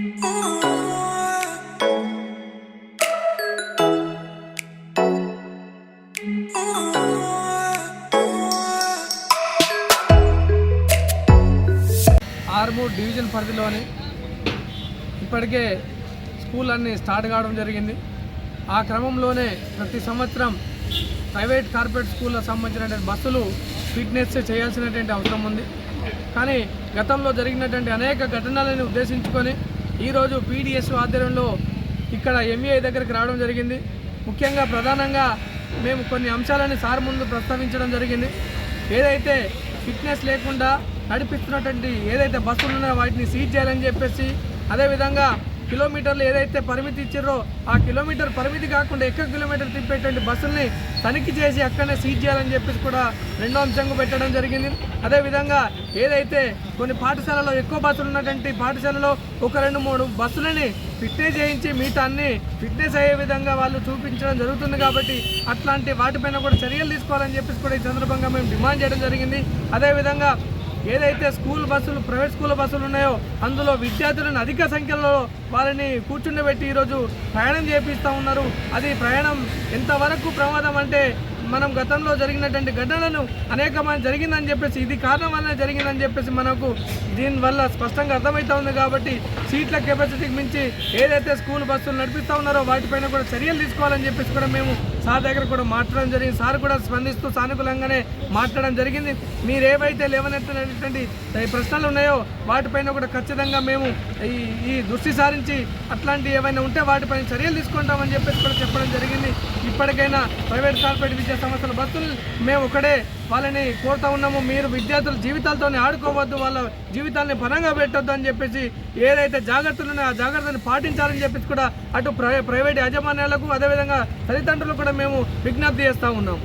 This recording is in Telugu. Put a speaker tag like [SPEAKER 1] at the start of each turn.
[SPEAKER 1] ఆర్మూర్ డివిజన్ పరిధిలోని ఇప్పటికే స్కూల్ అన్నీ స్టార్ట్ కావడం జరిగింది. ఆ క్రమంలోనే ప్రతి సంవత్సరం ప్రైవేట్ కార్పొరేట్ స్కూళ్ళకు సంబంధించినటువంటి బస్సులు ఫిట్నెస్ చేయాల్సినటువంటి అవసరం ఉంది. కానీ గతంలో జరిగినటువంటి అనేక ఘటనలను ఉద్దేశించుకొని ఈరోజు పీడిఎస్ ఆధ్వర్యంలో ఇక్కడ ఎంఈఐ దగ్గరికి రావడం జరిగింది. ముఖ్యంగా ప్రధానంగా మేము కొన్ని అంశాలని సార్ ముందు ప్రస్తావించడం జరిగింది. ఏదైతే ఫిట్నెస్ లేకుండా నడిపిస్తున్నటువంటి ఏదైతే బస్సులు ఉన్నాయో వాటిని సీజ్ చేయాలని చెప్పేసి అదేవిధంగా కిలోమీటర్లు ఏదైతే పరిమితి ఇచ్చారో ఆ కిలోమీటర్ పరిమితి కాకుండా ఎక్కువ కిలోమీటర్ తిప్పేటువంటి బస్సుల్ని తనిఖీ చేసి అక్కడనే సీజ్ చేయాలని చెప్పేసి కూడా రెండో అంశంగా పెట్టడం జరిగింది. అదేవిధంగా ఏదైతే కొన్ని పాఠశాలలో ఎక్కువ బస్సులు ఉన్నటువంటి పాఠశాలలో ఒక రెండు మూడు బస్సులని ఫిట్నెస్ చేయించి మిగతా అన్ని ఫిట్నెస్ అయ్యే విధంగా వాళ్ళు చూపించడం జరుగుతుంది కాబట్టి అట్లాంటి వాటిపైన కూడా చర్యలు తీసుకోవాలని చెప్పేసి కూడా ఈ సందర్భంగా మేము డిమాండ్ చేయడం జరిగింది. అదేవిధంగా ఏదైతే స్కూల్ బస్సులు ప్రైవేట్ స్కూల్ బస్సులు ఉన్నాయో అందులో విద్యార్థులను అధిక సంఖ్యలో వారిని కూర్చుండబెట్టి ఈరోజు ప్రయాణం చేపిస్తూ ఉన్నారు. అది ప్రయాణం ఎంతవరకు ప్రమాదం అంటే మనం గతంలో జరిగినటువంటి ఘటనలను అనేకమైన జరిగిందని చెప్పేసి ఇది కారణం వల్ల జరిగిందని చెప్పేసి మనకు దీనివల్ల స్పష్టంగా అర్థమవుతా ఉంది కాబట్టి సీట్ల కెపాసిటీకి మించి ఏదైతే స్కూల్ బస్సులు నడిపిస్తూ ఉన్నారో వాటిపైన కూడా చర్యలు తీసుకోవాలని చెప్పేసి కూడా మేము సార్ దగ్గర కూడా మాట్లాడడం జరిగింది. సార్ కూడా స్పందిస్తూ సానుకూలంగానే మాట్లాడడం జరిగింది. మీరు ఏవైతే లేవనెత్తినటువంటి ప్రశ్నలు ఉన్నాయో వాటిపైన కూడా ఖచ్చితంగా మేము ఈ ఈ దృష్టి సారించి అట్లాంటి ఏవైనా ఉంటే వాటిపైన చర్యలు తీసుకుంటామని చెప్పేసి కూడా చెప్పడం జరిగింది. ఇప్పటికైనా ప్రైవేట్ కార్పొరేట్ విద్యా సంవత్సరాల బస్సులు మేము ఒకటే వాళ్ళని కోరుతా ఉన్నాము. మీరు విద్యార్థుల జీవితాలతో ఆడుకోవద్దు వాళ్ళ జీవితాలని పరంగా పెట్టొద్దు అని చెప్పేసి ఏదైతే జాగ్రత్తలు ఉన్నాయో ఆ జాగ్రత్తని పాటించాలని చెప్పేసి కూడా అటు ప్రైవేట్ యాజమాన్యాలకు అదేవిధంగా తల్లిదండ్రులకు కూడా మేము విజ్ఞప్తి చేస్తూ ఉన్నాము.